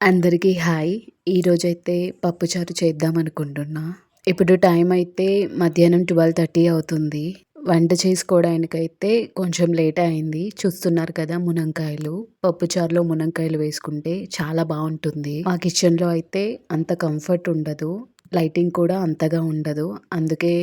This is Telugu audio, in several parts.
అందరికీ హాయ్. ఈరోజైతే పప్పుచారు చేద్దాం అనుకుంటున్నా. ఇప్పుడు టైం అయితే మధ్యాహ్నం ట్వెల్వ్ థర్టీ అవుతుంది. వంట చేసుకోవడానికైతే కొంచెం లేట్ అయింది. చూస్తున్నారు కదా మునంకాయలు. పప్పుచారులో మునంకాయలు వేసుకుంటే చాలా బాగుంటుంది. మా కిచెన్లో అయితే అంత కంఫర్ట్ ఉండదు. లైటింగ్ కూడా అంతగా ఉండదు. అందుకే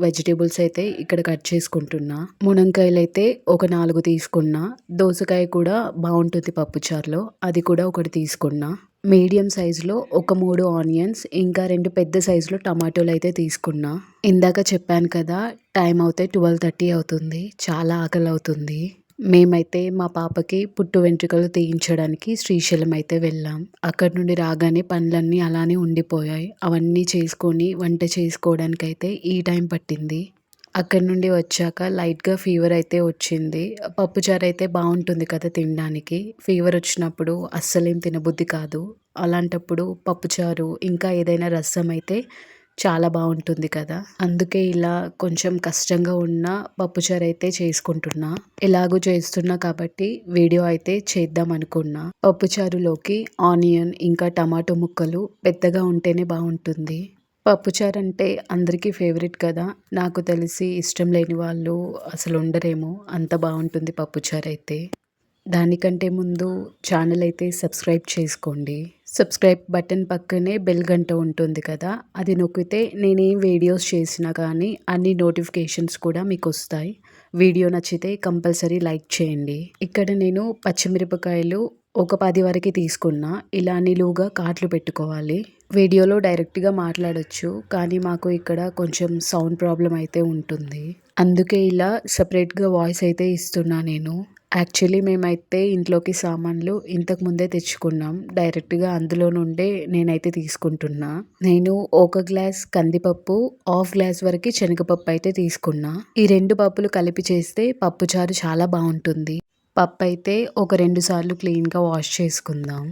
వెజిటేబుల్స్ అయితే ఇక్కడ కట్ చేసుకుంటున్నా. మునంకాయలు అయితే ఒక నాలుగు తీసుకున్నా. దోసకాయ కూడా బాగుంటుంది పప్పుచారులో అది కూడా ఒకటి తీసుకున్నా. మీడియం సైజులో ఒక మూడు ఆనియన్స్ ఇంకా రెండు పెద్ద సైజులో టమాటోలు అయితే తీసుకున్నా. ఇందాక చెప్పాను కదా టైం అవుతే ట్వెల్వ్ థర్టీ అవుతుంది. చాలా ఆకలి అవుతుంది. మేమైతే మా పాపకి పుట్టు వెంట్రుకలు తీయించడానికి శ్రీశైలం అయితే వెళ్ళాం. అక్కడి నుండి రాగానే పనులన్నీ అలానే ఉండిపోయాయి. అవన్నీ చేసుకొని వంట చేసుకోవడానికి అయితే ఈ టైం పట్టింది. అక్కడి నుండి వచ్చాక లైట్గా ఫీవర్ అయితే వచ్చింది. పప్పుచారు అయితే బాగుంటుంది కదా తినడానికి. ఫీవర్ వచ్చినప్పుడు అస్సలేం తినబుద్ధి కాదు. అలాంటప్పుడు పప్పుచారు ఇంకా ఏదైనా రసం అయితే చాలా బాగుంటుంది కదా. అందుకే ఇలా కొంచెం కష్టంగా ఉన్న పప్పుచారు అయితే చేసుకుంటున్నా. ఎలాగో చేస్తున్నా కాబట్టి వీడియో అయితే చేద్దాం అనుకున్నా. పప్పుచారులోకి ఆనియన్ ఇంకా టమాటో ముక్కలు పెద్దగా ఉంటేనే బాగుంటుంది. పప్పుచారు అంటే అందరికీ ఫేవరెట్ కదా. నాకు తెలిసి ఇష్టం లేని వాళ్ళు అసలు ఉండరేమో. అంత బాగుంటుంది పప్పుచారు అయితే. దానికంటే ముందు ఛానల్ అయితే సబ్స్క్రైబ్ చేసుకోండి. సబ్స్క్రైబ్ బటన్ పక్కనే బెల్ గంట ఉంటుంది కదా అది నొక్కితే నేనేం వీడియోస్ చేసినా కానీ అన్ని నోటిఫికేషన్స్ కూడా మీకు వస్తాయి వీడియో నచ్చితే కంపల్సరీ లైక్ చేయండి. ఇక్కడ నేను పచ్చిమిరపకాయలు ఒక పది వరకు తీసుకున్నా. ఇలా నిలువుగా కాట్లు పెట్టుకోవాలి. వీడియోలో డైరెక్ట్గా మాట్లాడచ్చు కానీ మాకు ఇక్కడ కొంచెం సౌండ్ ప్రాబ్లం అయితే ఉంటుంది. అందుకే ఇలా సపరేట్గా వాయిస్ అయితే ఇస్తున్నా నేను. యాక్చువల్లీ మేమైతే ఇంట్లోకి సామాన్లు ఇంతకు ముందే తెచ్చుకున్నాం. డైరెక్ట్గా అందులో నుండే నేనైతే తీసుకుంటున్నా. నేను ఒక గ్లాస్ కందిపప్పు హాఫ్ గ్లాస్ వరకు శనగపప్పు అయితే తీసుకున్నా. ఈ రెండు పప్పులు కలిపి చేస్తే పప్పు చారు చాలా బాగుంటుంది. పప్పు అయితే ఒక రెండు సార్లు క్లీన్గా వాష్ చేసుకుందాం.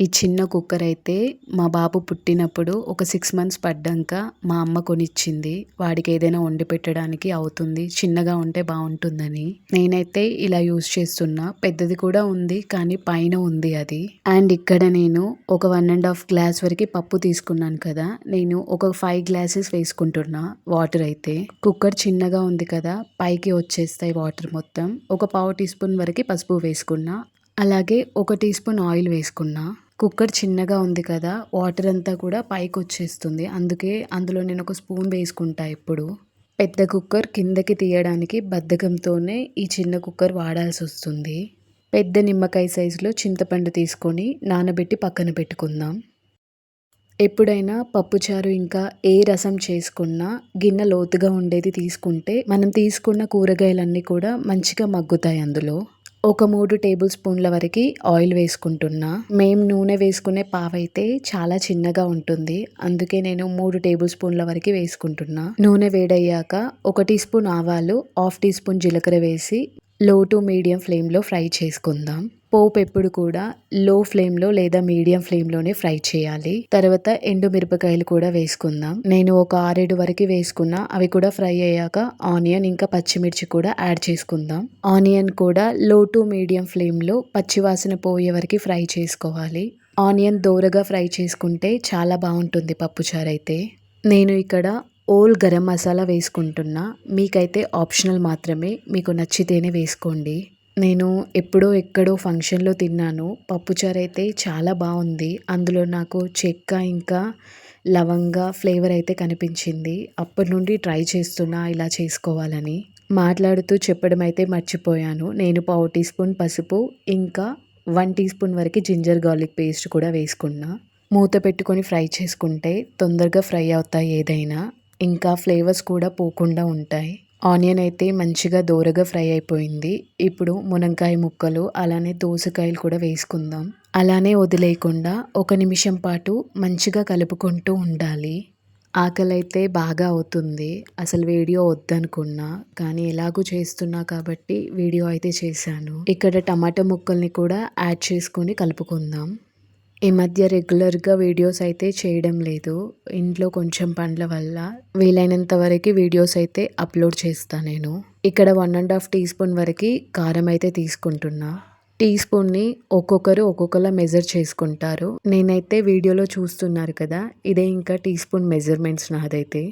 ఈ చిన్న కుక్కర్ అయితే మా బాబు పుట్టినప్పుడు ఒక సిక్స్ మంత్స్ పడ్డాక మా అమ్మ కొనిచ్చింది. వాడికి ఏదైనా వండి పెట్టడానికి అవుతుంది. చిన్నగా ఉంటే బాగుంటుందని. నేనైతే ఇలా యూజ్ చేస్తున్నా. పెద్దది కూడా ఉంది కానీ పైన ఉంది అది. అండ్ ఇక్కడ నేను ఒక వన్ అండ్ హాఫ్ గ్లాస్ వరకు పప్పు తీసుకున్నాను కదా. నేను ఒక ఫైవ్ గ్లాసెస్ వేసుకుంటున్నా వాటర్ అయితే. కుక్కర్ చిన్నగా ఉంది కదా పైకి వచ్చేస్తాయి వాటర్ మొత్తం. ఒక పావు టీ స్పూన్ వరకు పసుపు వేసుకున్నా. అలాగే ఒక టీ స్పూన్ ఆయిల్ వేసుకున్నా. కుక్కర్ చిన్నగా ఉంది కదా వాటర్ అంతా కూడా పైకి వచ్చేస్తుంది. అందుకే అందులో నేను ఒక స్పూన్ వేసుకుంటా ఇప్పుడు. పెద్ద కుక్కర్ కిందకి తీయడానికి బద్ధకంతోనే ఈ చిన్న కుక్కర్ వాడాల్సి వస్తుంది. పెద్ద నిమ్మకాయ సైజులో చింతపండు తీసుకొని నానబెట్టి పక్కన పెట్టుకుందాం. ఎప్పుడైనా పప్పుచారు ఇంకా ఏ రసం చేసుకున్నా గిన్నె లోతుగా ఉండేది తీసుకుంటే మనం తీసుకున్న కూరగాయలన్నీ కూడా మంచిగా మగ్గుతాయి అందులో. ఒక మూడు టేబుల్ స్పూన్ల వరకు ఆయిల్ వేసుకుంటున్నా. మేము నూనె వేసుకునే పావైతే చాలా చిన్నగా ఉంటుంది. అందుకే నేను మూడు టేబుల్ స్పూన్ల వరకు వేసుకుంటున్నా. నూనె వేడయ్యాక ఒక టీ స్పూన్ ఆవాలు హాఫ్ టీ స్పూన్ జీలకర్ర వేసి లో టు మీడియం ఫ్లేమ్లో ఫ్రై చేసుకుందాం. పోపు ఎప్పుడు కూడా లో ఫ్లేమ్లో లేదా మీడియం ఫ్లేమ్లోనే ఫ్రై చేయాలి. తర్వాత ఎండు మిరపకాయలు కూడా వేసుకుందాం. నేను ఒక ఆరేడు వరకు వేసుకున్నా అవి కూడా ఫ్రై అయ్యాక ఆనియన్ ఇంకా పచ్చిమిర్చి కూడా యాడ్ చేసుకుందాం. ఆనియన్ కూడా లో టు మీడియం ఫ్లేమ్లో పచ్చివాసన పోయే వరకు ఫ్రై చేసుకోవాలి. ఆనియన్ దోరగా ఫ్రై చేసుకుంటే చాలా బాగుంటుంది పప్పుచారు అయితే. నేను ఇక్కడ ఓల్ గరం మసాలా వేసుకుంటున్నా. మీకైతే ఆప్షనల్ మాత్రమే మీకు నచ్చితేనే వేసుకోండి. నేను ఎప్పుడో ఎక్కడో ఫంక్షన్లో తిన్నాను. పప్పుచారు అయితే చాలా బాగుంది. అందులో నాకు చెక్క ఇంకా లవంగా ఫ్లేవర్ అయితే కనిపించింది. అప్పటి నుండి ట్రై చేస్తున్నా ఇలా చేసుకోవాలని. మాట్లాడుతూ చెప్పడం అయితే మర్చిపోయాను. నేను పావు టీ స్పూన్ పసుపు ఇంకా వన్ టీ స్పూన్ వరకు జింజర్ గార్లిక్ పేస్ట్ కూడా వేసుకున్నా. మూత పెట్టుకొని ఫ్రై చేసుకుంటే తొందరగా ఫ్రై అవుతాయి ఏదైనా. ఇంకా ఫ్లేవర్స్ కూడా పోకుండా ఉంటాయి. ఆనియన్ అయితే మంచిగా దోరగా ఫ్రై అయిపోయింది. ఇప్పుడు మునక్కాయ ముక్కలు అలానే దోసకాయలు కూడా వేసుకుందాం. అలానే వదిలేయకుండా ఒక నిమిషం పాటు మంచిగా కలుపుకుంటూ ఉండాలి. ఆకలి అయితే బాగా అవుతుంది. అసలు వీడియో వద్దనుకున్నా కానీ ఎలాగూ చేస్తున్నా కాబట్టి వీడియో అయితే చేశాను. ఇక్కడ టమాటా ముక్కల్ని కూడా యాడ్ చేసుకొని కలుపుకుందాం. ఈ మధ్య రెగ్యులర్గా వీడియోస్ అయితే చేయడం లేదు. ఇంట్లో కొంచెం పనుల వల్ల వీలైనంత వరకు వీడియోస్ అయితే అప్లోడ్ చేస్తాను నేను. ఇక్కడ one and half teaspoon వరకు కారం అయితే తీసుకుంటున్నా. టీ స్పూన్ని ఒక్కొక్కరు ఒక్కొక్కలా మెజర్ చేసుకుంటారు. నేనైతే వీడియోలో చూస్తున్నారు కదా ఇదే ఇంకా టీ స్పూన్ మెజర్మెంట్స్ నాదైతే.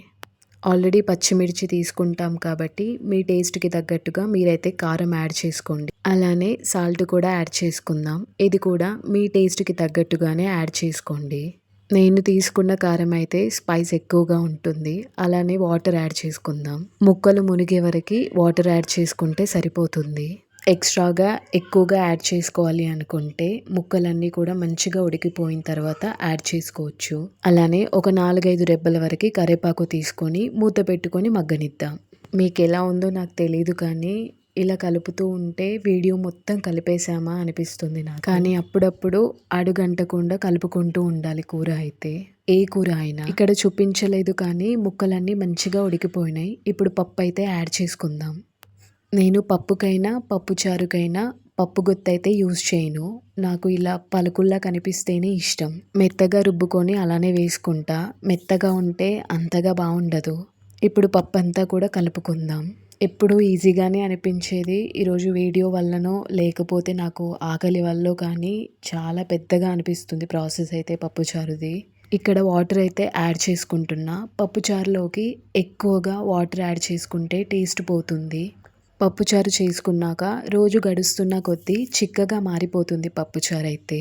ఆల్రెడీ పచ్చిమిర్చి తీసుకుంటాం కాబట్టి మీ టేస్ట్కి తగ్గట్టుగా మీరైతే కారం యాడ్ చేసుకోండి. అలానే సాల్ట్ కూడా యాడ్ చేసుకుందాం. ఇది కూడా మీ టేస్ట్కి తగ్గట్టుగానే యాడ్ చేసుకోండి. నేను తీసుకున్న కారం అయితే స్పైస్ ఎక్కువగా ఉంటుంది. అలానే వాటర్ యాడ్ చేసుకుందాం. ముక్కలు మునిగే వరకు వాటర్ యాడ్ చేసుకుంటే సరిపోతుంది. ఎక్స్ట్రాగా ఎక్కువగా యాడ్ చేసుకోవాలి అనుకుంటే ముక్కలన్నీ కూడా మంచిగా ఉడికిపోయిన తర్వాత యాడ్ చేసుకోవచ్చు. అలానే ఒక నాలుగైదు రెబ్బల వరకు కరివేపాకు తీసుకొని మూత పెట్టుకొని మగ్గనిద్దాం. మీకు ఎలా ఉందో నాకు తెలియదు కానీ ఇలా కలుపుతూ ఉంటే వీడియో మొత్తం కలిపేసామా అనిపిస్తుంది నాకు. కానీ అప్పుడప్పుడు అడుగంటకుండా కలుపుకుంటూ ఉండాలి కూర అయితే. ఏ కూర అయినా. ఇక్కడ చూపించలేదు కానీ ముక్కలన్నీ మంచిగా ఉడికిపోయినాయి. ఇప్పుడు పప్పు అయితే యాడ్ చేసుకుందాం. నేను పప్పుకైనా పప్పుచారుకైనా పప్పు గుత్తైతే యూజ్ చేయను. నాకు ఇలా పలుకుల్లా కనిపిస్తేనే ఇష్టం. మెత్తగా రుబ్బుకొని అలానే వేసుకుంటా. మెత్తగా ఉంటే అంతగా బాగుండదు ఇప్పుడు పప్పు అంతా కూడా కలుపుకుందాం. ఎప్పుడు ఈజీగానే అనిపించేది ఈరోజు వీడియో వల్లనో లేకపోతే నాకు ఆకలి వల్ల కానీ చాలా పెద్దగా అనిపిస్తుంది ప్రాసెస్ అయితే పప్పుచారుది ఇక్కడ వాటర్ అయితే యాడ్ చేసుకుంటున్నా. పప్పుచారులోకి ఎక్కువగా వాటర్ యాడ్ చేసుకుంటే టేస్ట్ పోతుంది. పప్పుచారు చేసుకున్నాక రోజు గడుస్తున్న కొద్దీ చిక్కగా మారిపోతుంది పప్పుచారు అయితే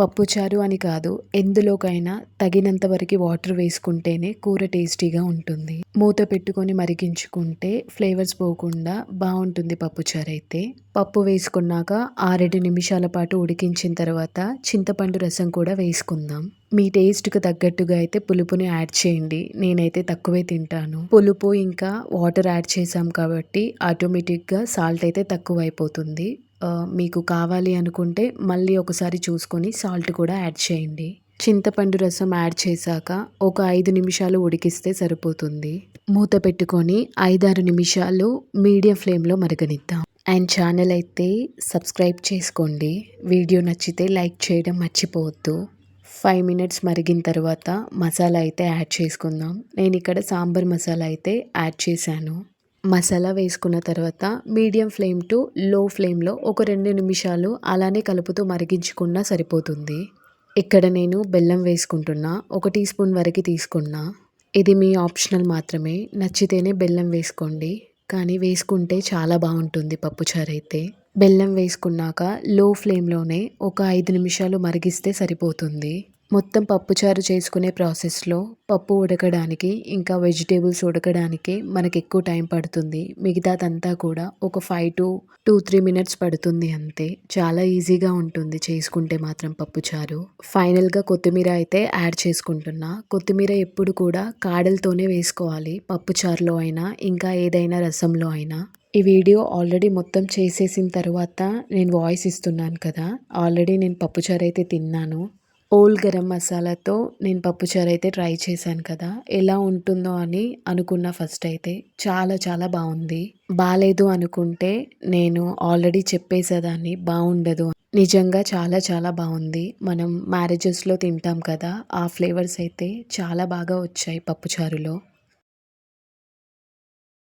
పప్పుచారు అని కాదు ఎందులోకైనా తగినంత వరకు వాటర్ వేసుకుంటేనే కూర టేస్టీగా ఉంటుంది. మూత పెట్టుకొని మరిగించుకుంటే ఫ్లేవర్స్ పోకుండా బాగుంటుంది పప్పుచారు అయితే. పప్పు వేసుకున్నాక ఆరేడు నిమిషాల పాటు ఉడికించిన తర్వాత చింతపండు రసం కూడా వేసుకుందాం. మీ టేస్ట్కి తగ్గట్టుగా అయితే పులుపుని యాడ్ చేయండి. నేనైతే తక్కువే తింటాను. పులుపు ఇంకా వాటర్ యాడ్ చేసాం కాబట్టి ఆటోమేటిక్గా సాల్ట్ అయితే తక్కువ అయిపోతుంది మీకు కావాలి అనుకుంటే మళ్ళీ ఒకసారి చూసుకొని సాల్ట్ కూడా యాడ్ చేయండి. చింతపండు రసం యాడ్ చేశాక ఒక ఐదు నిమిషాలు ఉడికిస్తే సరిపోతుంది. మూత పెట్టుకొని ఐదారు నిమిషాలు మీడియం ఫ్లేమ్లో మరగనిద్దాం. అండ్ ఛానల్ అయితే సబ్స్క్రైబ్ చేసుకోండి. వీడియో నచ్చితే లైక్ చేయడం మర్చిపోవద్దు. ఫైవ్ మినిట్స్ మరిగిన తర్వాత మసాలా అయితే యాడ్ చేసుకుందాం. నేను ఇక్కడ సాంబార్ మసాలా అయితే యాడ్ చేశాను. మసాలా వేసుకున్న తర్వాత మీడియం ఫ్లేమ్ టు లో ఫ్లేమ్లో ఒక రెండు నిమిషాలు అలానే కలుపుతూ మరిగించుకున్నా సరిపోతుంది. ఇక్కడ నేను బెల్లం వేసుకుంటున్నా ఒక టీ స్పూన్ వరకు తీసుకున్నా. ఇది మీ ఆప్షనల్ మాత్రమే. నచ్చితేనే బెల్లం వేసుకోండి. కానీ వేసుకుంటే చాలా బాగుంటుంది పప్పుచారు అయితే. బెల్లం వేసుకున్నాక లో ఫ్లేమ్లోనే ఒక ఐదు నిమిషాలు మరిగిస్తే సరిపోతుంది. మొత్తం పప్పుచారు చేసుకునే ప్రాసెస్లో పప్పు ఉడకడానికి ఇంకా వెజిటేబుల్స్ ఉడకడానికి మనకి ఎక్కువ టైం పడుతుంది. మిగతాదంతా కూడా ఒక five to two three minutes పడుతుంది అంతే. చాలా ఈజీగా ఉంటుంది చేసుకుంటే మాత్రం పప్పుచారు ఫైనల్గా కొత్తిమీర అయితే యాడ్ చేసుకుంటున్నా. కొత్తిమీర ఎప్పుడు కూడా కాడలతోనే వేసుకోవాలి. పప్పుచారులో అయినా ఇంకా ఏదైనా రసంలో అయినా. ఈ వీడియో ఆల్రెడీ మొత్తం చేసేసిన తర్వాత నేను వాయిస్ ఇస్తున్నాను కదా. ఆల్రెడీ నేను పప్పుచారు అయితే తిన్నాను. ఓల్ గరం మసాలాతో నేను పప్పుచారు అయితే ట్రై చేశాను కదా. ఎలా ఉంటుందో అని అనుకున్న ఫస్ట్ అయితే చాలా చాలా బాగుంది. బాగాలేదు అనుకుంటే నేను ఆల్రెడీ చెప్పేసేదాన్ని బాగుండదు. నిజంగా చాలా చాలా బాగుంది. మనం మ్యారేజెస్లో తింటాం కదా ఆ ఫ్లేవర్స్ అయితే చాలా బాగా వచ్చాయి పప్పుచారులో